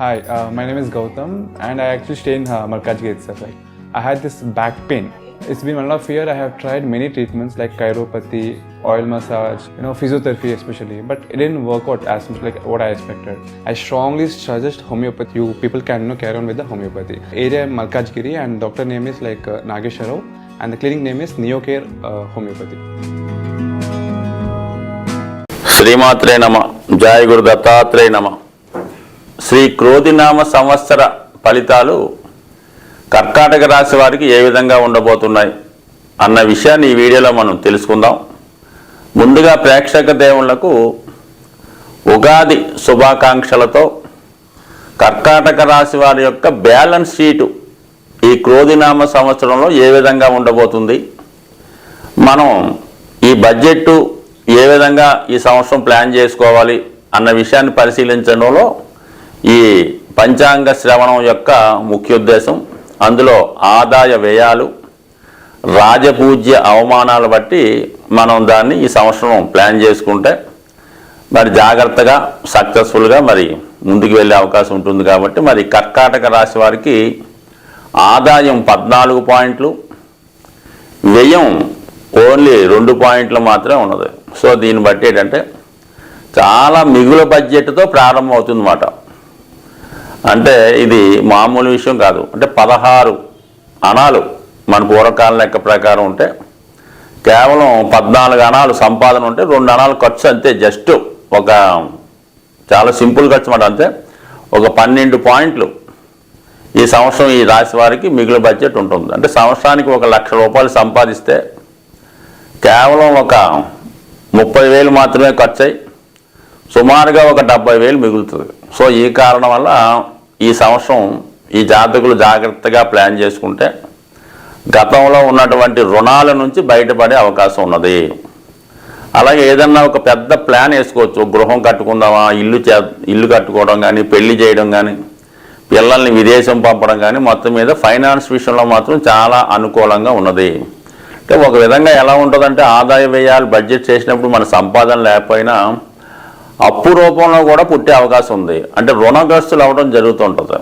Hi, uh, my name is Gautam, and I actually stay in uh, Markajgate itself. Like, I had this back pain. It's been one and a half year. I have tried many treatments like chiropathy, oil massage, you know, physiotherapy especially, but it didn't work out as much like what I expected. I strongly suggest homeopathy. You people can you know, carry on with the homeopathy. Area Malkajgiri, and doctor name is like uh, Nagesharov, and the clinic name is Neocare uh, Homeopathy. శ్రీమాత్రే నమ జయ గురు దత్తాత్రేయ నమ శ్రీ క్రోధినామ సంవత్సర ఫలితాలు కర్కాటక రాశి వారికి ఏ విధంగా ఉండబోతున్నాయి అన్న విషయాన్ని ఈ వీడియోలో మనం తెలుసుకుందాం. ముందుగా ప్రేక్షక దేవుళ్ళకు ఉగాది శుభాకాంక్షలతో కర్కాటక రాశి వారి యొక్క బ్యాలెన్స్ షీటు ఈ క్రోధినామ సంవత్సరంలో ఏ విధంగా ఉండబోతుంది. మనం ఈ బడ్జెట్ ఏ విధంగా ఈ సంవత్సరం ప్లాన్ చేసుకోవాలి అన్న విషయాన్ని పరిశీలించడంలో ఈ పంచాంగ శ్రవణం యొక్క ముఖ్య ఉద్దేశం అందులో ఆదాయ వ్యయాలు రాజపూజ్య అవమానాలు బట్టి మనం దాన్ని ఈ సంవత్సరం ప్లాన్ చేసుకుంటే మరి జాగ్రత్తగా సక్సెస్ఫుల్గా మరి ముందుకు వెళ్ళే అవకాశం ఉంటుంది కాబట్టి మరి కర్కాటక రాశి వారికి ఆదాయం పద్నాలుగు పాయింట్లు వ్యయం ఓన్లీ రెండు పాయింట్లు మాత్రమే ఉన్నది. సో దీన్ని బట్టి ఏంటంటే చాలా మిగుల బడ్జెట్తో ప్రారంభం అవుతుందన్నమాట అంటే ఇది మామూలు విషయం కాదు. అంటే పదహారు అణాలు మన పూర్వకాలం లెక్క ప్రకారం ఉంటే కేవలం పద్నాలుగు అణాలు సంపాదన ఉంటే రెండు అణాలు ఖర్చు అంతే. జస్ట్ ఒక చాలా సింపుల్ ఖర్చు మాట అంతే. ఒక పన్నెండు పాయింట్లు ఈ సంవత్సరం ఈ రాశి వారికి మిగులు బడ్జెట్ ఉంటుంది. అంటే సంవత్సరానికి ఒక లక్ష రూపాయలు సంపాదిస్తే కేవలం ఒక ముప్పై వేలు మాత్రమే ఖర్చు అయ్యి సుమారుగా ఒక డెబ్బై వేలు మిగులుతుంది. సో ఈ కారణం వల్ల ఈ సంవత్సరం ఈ జాతకులు జాగ్రత్తగా ప్లాన్ చేసుకుంటే గతంలో ఉన్నటువంటి రుణాల నుంచి బయటపడే అవకాశం ఉన్నది. అలాగే ఏదన్నా ఒక పెద్ద ప్లాన్ వేసుకోవచ్చు. గృహం కట్టుకుందామా ఇల్లు చే ఇల్లు కట్టుకోవడం కానీ పెళ్ళి చేయడం కానీ పిల్లల్ని విదేశం పంపడం కానీ మొత్తం మీద ఫైనాన్స్ విషయంలో మాత్రం చాలా అనుకూలంగా ఉన్నది. అంటే ఒక విధంగా ఎలా ఉంటుందంటే ఆదాయ వ్యయాలు బడ్జెట్ చేసినప్పుడు మన సంపాదన లేకపోయినా అప్పు రూపంలో కూడా పుట్టే అవకాశం ఉంది. అంటే రుణగ్రస్తులు అవ్వడం జరుగుతుంటుంది.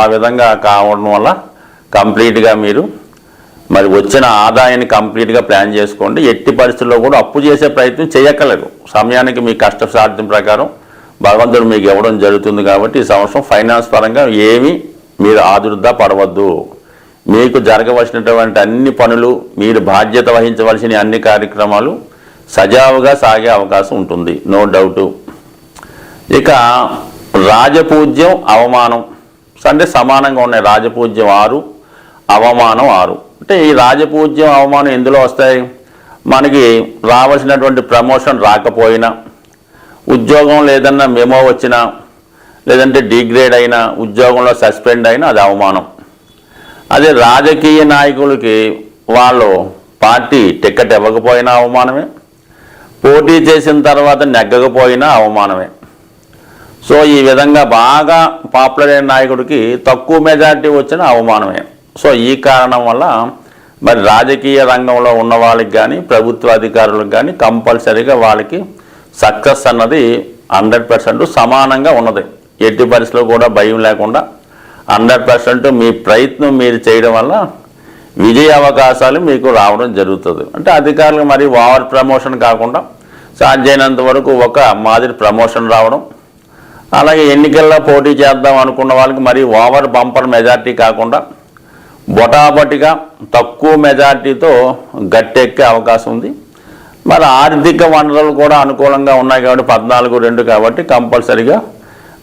ఆ విధంగా కావడం వల్ల కంప్లీట్గా మీరు మరి వచ్చిన ఆదాయాన్ని కంప్లీట్గా ప్లాన్ చేసుకోండి. ఎట్టి పరిస్థితుల్లో కూడా అప్పు చేసే ప్రయత్నం చేయక్కలేదు సమయానికి మీ కష్ట సాధ్యం ప్రకారం భగవంతుడు మీకు ఇవ్వడం జరుగుతుంది కాబట్టి ఈ సంవత్సరం ఫైనాన్స్ పరంగా ఏమీ మీరు ఆదుర్దా పడవద్దు. మీకు జరగవలసినటువంటి అన్ని పనులు మీరు బాధ్యత వహించవలసిన అన్ని కార్యక్రమాలు సజావుగా సాగే అవకాశం ఉంటుంది. No doubt. ఇక రాజపూజ్యం అవమానం. అంటే సమానంగా ఉన్నాయి. రాజపూజ్యం ఆరు అవమానం ఆరు. అంటే ఈ రాజపూజ్యం అవమానం ఎందులో వస్తాయి? మనకి రావాల్సినటువంటి ప్రమోషన్ రాకపోయినా ఉద్యోగం లేదన్నా మెమో వచ్చినా లేదంటే డిగ్రేడ్ అయినా ఉద్యోగంలో సస్పెండ్ అయినా అది అవమానం. అదే రాజకీయ నాయకులకి వాళ్ళు పార్టీ టికెట్ ఇవ్వకపోయినా అవమానమే. పోటీ చేసిన తర్వాత నెగ్గకపోయినా అవమానమే. సో ఈ విధంగా బాగా పాపులర్ అయిన నాయకుడికి తక్కువ మెజారిటీ వచ్చిన అవమానమే. సో ఈ కారణం వల్ల మరి రాజకీయ రంగంలో ఉన్న వాళ్ళకి కానీ ప్రభుత్వ అధికారులకు కానీ కంపల్సరీగా వాళ్ళకి సక్సెస్ అన్నది హండ్రెడ్ పర్సెంట్ సమానంగా ఉన్నది. ఎట్టి పరిస్థితుల్లో కూడా భయం లేకుండా హండ్రెడ్ పర్సెంట్ మీ ప్రయత్నం మీరు చేయడం వల్ల విజయ అవకాశాలు మీకు రావడం జరుగుతుంది. అంటే అధికారులు మరి ఓవర్ ప్రమోషన్ కాకుండా సాధ్యమైనంత వరకు ఒక మాదిరి ప్రమోషన్ రావడం అలాగే ఎన్నికల్లో పోటీ చేద్దాం అనుకున్న వాళ్ళకి మరి ఓవర్ బంపర్ మెజార్టీ కాకుండా బొటాబొటిగా తక్కువ మెజార్టీతో గట్టెక్కే అవకాశం ఉంది. మరి ఆర్థిక వనరులు కూడా అనుకూలంగా ఉన్నాయి కాబట్టి పద్నాలుగు రెండు కాబట్టి కంపల్సరిగా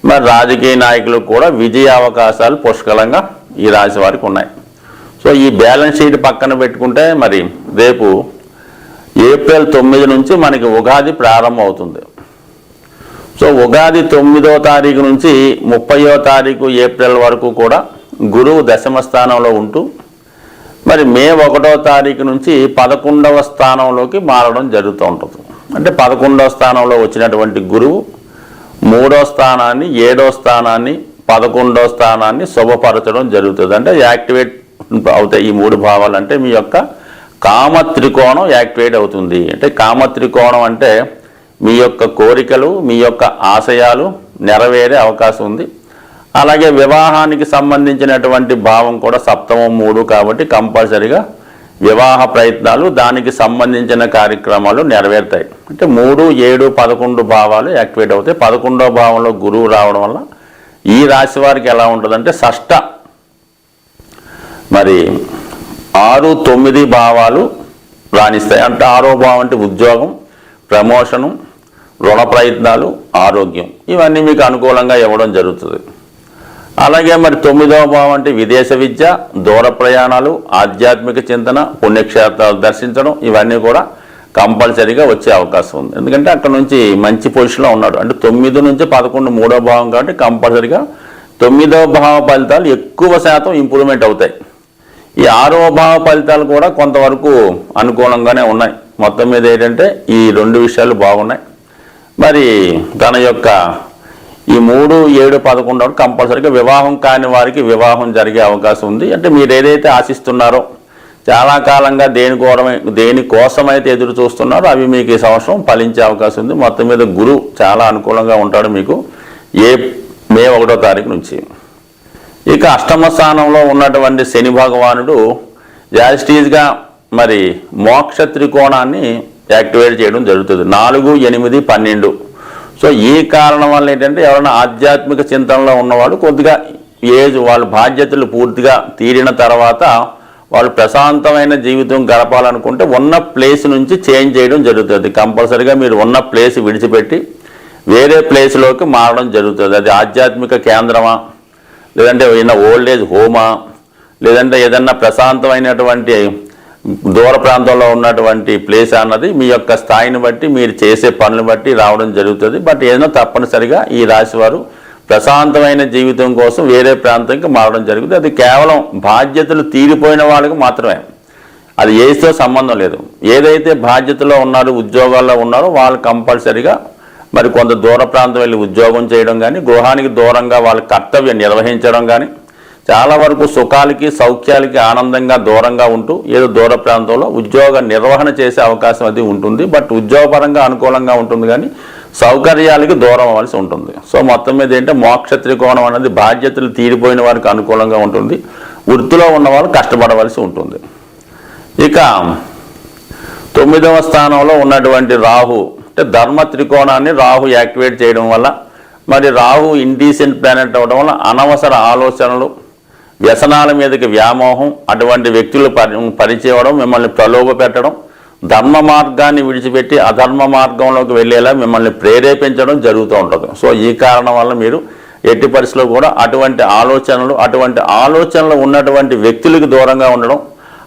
మరి రాజకీయ నాయకులకు కూడా విజయ అవకాశాలు పుష్కలంగా ఈ రాశి వారికి ఉన్నాయి. సో ఈ బ్యాలెన్స్ షీట్ పక్కన పెట్టుకుంటే మరి రేపు ఏప్రిల్ తొమ్మిది నుంచి మనకి ఉగాది ప్రారంభం అవుతుంది సో ఉగాది తొమ్మిదో తారీఖు నుంచి ముప్పయో తారీఖు ఏప్రిల్ వరకు కూడా గురువు దశమ స్థానంలో ఉంటూ మరి మే ఒకటో తారీఖు నుంచి పదకొండవ స్థానంలోకి మారడం జరుగుతూ ఉంటుంది. అంటే పదకొండవ స్థానంలో వచ్చినటువంటి గురువు మూడో స్థానాన్ని ఏడో స్థానాన్ని పదకొండో స్థానాన్ని శుభపరచడం జరుగుతుంది. అంటే యాక్టివేట్ అవుతాయి ఈ మూడు భావాలు. అంటే మీ యొక్క కామ త్రికోణం యాక్టివేట్ అవుతుంది. అంటే కామ త్రికోణం అంటే మీ యొక్క కోరికలు మీ యొక్క ఆశయాలు నెరవేరే అవకాశం ఉంది. అలాగే వివాహానికి సంబంధించినటువంటి భావం కూడా సప్తమం మూడు కాబట్టి కంపల్సరిగా వివాహ ప్రయత్నాలు దానికి సంబంధించిన కార్యక్రమాలు నెరవేరుతాయి. అంటే మూడు ఏడు పదకొండు భావాలు యాక్టివేట్ అవుతాయి. పదకొండో భావంలో గురువు రావడం వల్ల ఈ రాశి వారికి ఎలా ఉంటుందంటే షష్ట మరి ఆరు తొమ్మిది భావాలు రాణిస్తాయి. అంటే ఆరో భావం అంటే ఉద్యోగం ప్రమోషను రుణ ప్రయత్నాలు ఆరోగ్యం ఇవన్నీ మీకు అనుకూలంగా ఇవ్వడం జరుగుతుంది. అలాగే మరి తొమ్మిదవ భావం అంటే విదేశ విద్య దూర ప్రయాణాలు ఆధ్యాత్మిక చింతన పుణ్యక్షేత్రాలు దర్శించడం ఇవన్నీ కూడా కంపల్సరీగా వచ్చే అవకాశం ఉంది. ఎందుకంటే అక్కడ నుంచి మంచి పొజిషన్లో ఉన్నాడు. అంటే తొమ్మిది నుంచి పదకొండు మూడో భావం కాబట్టి కంపల్సరీగా తొమ్మిదవ భావ ఫలితాలు ఎక్కువ శాతం ఇంప్రూవ్మెంట్ అవుతాయి. ఈ ఆరవ భావ ఫలితాలు కూడా కొంతవరకు అనుకూలంగానే ఉన్నాయి. మొత్తం మీద ఏంటంటే ఈ రెండు విషయాలు బాగున్నాయి. మరి తన యొక్క ఈ మూడు ఏడు పదకొండు కంపల్సరీగా వివాహం కాని వారికి వివాహం జరిగే అవకాశం ఉంది. అంటే మీరు ఏదైతే ఆశిస్తున్నారో చాలా కాలంగా దేని కోరమై దేనికోసమైతే ఎదురు చూస్తున్నారో అవి మీకు ఈ సంవత్సరం ఫలించే అవకాశం ఉంది. మొత్తం మీద గురువు చాలా అనుకూలంగా ఉంటాడు మీకు ఏ మే ఒకటో తారీఖు నుంచి. ఇక అష్టమ స్థానంలో ఉన్నటువంటి శని భగవానుడు జాస్టీజ్గా మరి మోక్ష త్రికోణాన్ని యాక్టివేట్ చేయడం జరుగుతుంది. నాలుగు ఎనిమిది పన్నెండు. సో ఈ కారణం వల్ల ఏంటంటే ఎవరైనా ఆధ్యాత్మిక చింతనలో ఉన్నవాళ్ళు కొద్దిగా ఏజ్ వాళ్ళ బాధ్యతలు పూర్తిగా తీరిన తర్వాత వాళ్ళు ప్రశాంతమైన జీవితం గడపాలనుకుంటే ఉన్న ప్లేస్ నుంచి చేంజ్ చేయడం జరుగుతుంది. కంపల్సరీగా మీరు ఉన్న ప్లేస్ విడిచిపెట్టి వేరే ప్లేస్లోకి మారడం జరుగుతుంది. అది ఆధ్యాత్మిక కేంద్రమా? లేదంటే ఏదైనా ఓల్డ్ ఏజ్ హోమా? లేదంటే ఏదన్నా ప్రశాంతమైనటువంటి దూర ప్రాంతంలో ఉన్నటువంటి ప్లేస్ అన్నది మీ యొక్క స్థాయిని బట్టి మీరు చేసే పనులు బట్టి రావడం జరుగుతుంది. బట్ ఏదైనా తప్పనిసరిగా ఈ రాశి వారు ప్రశాంతమైన జీవితం కోసం వేరే ప్రాంతానికి మారడం జరుగుతుంది. అది కేవలం బాధ్యతలు తీరిపోయిన వాళ్ళకి మాత్రమే. అది ఏతో సంబంధం లేదు. ఏదైతే బాధ్యతలో ఉన్నారో ఉద్యోగాల్లో ఉన్నారో వాళ్ళు కంపల్సరిగా మరి కొంత దూర ప్రాంతం వెళ్ళి ఉద్యోగం చేయడం కానీ గృహానికి దూరంగా వాళ్ళ కర్తవ్యం నిర్వహించడం కానీ చాలా వరకు సుఖాలకి సౌఖ్యాలకి ఆనందంగా దూరంగా ఉంటూ ఏదో దూర ప్రాంతంలో ఉద్యోగ నిర్వహణ చేసే అవకాశం అది ఉంటుంది. బట్ ఉద్యోగపరంగా అనుకూలంగా ఉంటుంది కానీ సౌకర్యాలకి దూరం అవ్వాల్సి ఉంటుంది. సో మొత్తం మీద ఏంటంటే మోక్ష త్రికోణం అనేది బాధ్యతలు తీరిపోయిన వారికి అనుకూలంగా ఉంటుంది. వృత్తిలో ఉన్న వాళ్ళు కష్టపడవలసి ఉంటుంది. ఇక తొమ్మిదవ స్థానంలో ఉన్నటువంటి రాహు అంటే ధర్మ త్రికోణాన్ని రాహు యాక్టివేట్ చేయడం వల్ల మరి రాహు ఇండీసెంట్ ప్లానెట్ అవ్వడం వల్ల అనవసర ఆలోచనలు వ్యసనాల మీదకి వ్యామోహం అటువంటి వ్యక్తులు పరి మిమ్మల్ని ప్రలోభ పెట్టడం ధర్మ మార్గాన్ని విడిచిపెట్టి అధర్మ మార్గంలోకి వెళ్ళేలా మిమ్మల్ని ప్రేరేపించడం జరుగుతూ ఉంటుంది. సో ఈ కారణం వల్ల మీరు ఎట్టి పరిస్థితుల్లో కూడా అటువంటి ఆలోచనలు అటువంటి ఆలోచనలు ఉన్నటువంటి వ్యక్తులకు దూరంగా ఉండడం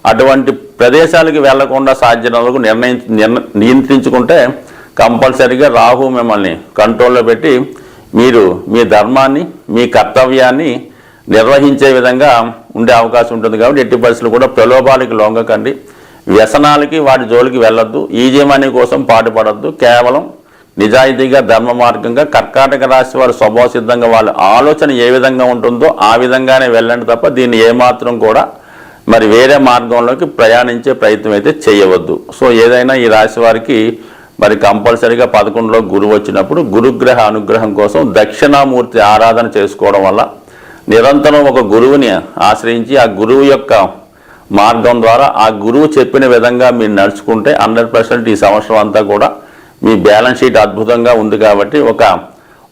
అటువంటి ప్రదేశాలకు వెళ్ళకుండా సాధ్యతలకు నిర్ణయి నిర్ణ- నియంత్రించుకుంటే కంపల్సరీగా రాహు మిమ్మల్ని కంట్రోల్లో పెట్టి మీరు మీ ధర్మాన్ని మీ కర్తవ్యాన్ని నిర్వహించే విధంగా ఉండే అవకాశం ఉంటుంది కాబట్టి ఎట్టి పరిస్థితులు కూడా ప్రలోభాలకి లొంగకండి. వ్యసనాలకి వాటి జోలికి వెళ్ళొద్దు. ఈజీ మనీ కోసం పాటుపడద్దు. కేవలం నిజాయితీగా ధర్మ మార్గంగా కర్కాటక రాశి వారు స్వభావ సిద్ధంగా వాళ్ళ ఆలోచన ఏ విధంగా ఉంటుందో ఆ విధంగానే వెళ్ళండి తప్ప దీన్ని ఏమాత్రం కూడా మరి వేరే మార్గంలోకి ప్రయాణించే ప్రయత్నం అయితే చేయవద్దు. సో ఏదైనా ఈ రాశి వారికి మరి కంపల్సరీగా పదకొండులో గురువు వచ్చినప్పుడు గురుగ్రహ అనుగ్రహం కోసం దక్షిణామూర్తి ఆరాధన చేసుకోవడం వల్ల నిరంతరం ఒక గురువుని ఆశ్రయించి ఆ గురువు యొక్క మార్గం ద్వారా ఆ గురువు చెప్పిన విధంగా మీరు నడుచుకుంటే హండ్రెడ్ ఈ సంవత్సరం అంతా కూడా మీ బ్యాలెన్స్ షీట్ అద్భుతంగా ఉంది కాబట్టి ఒక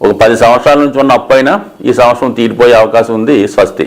ఒక పది సంవత్సరాల నుంచి ఉన్న అప్పైనా ఈ సంవత్సరం తీరిపోయే అవకాశం ఉంది స్వస్తి.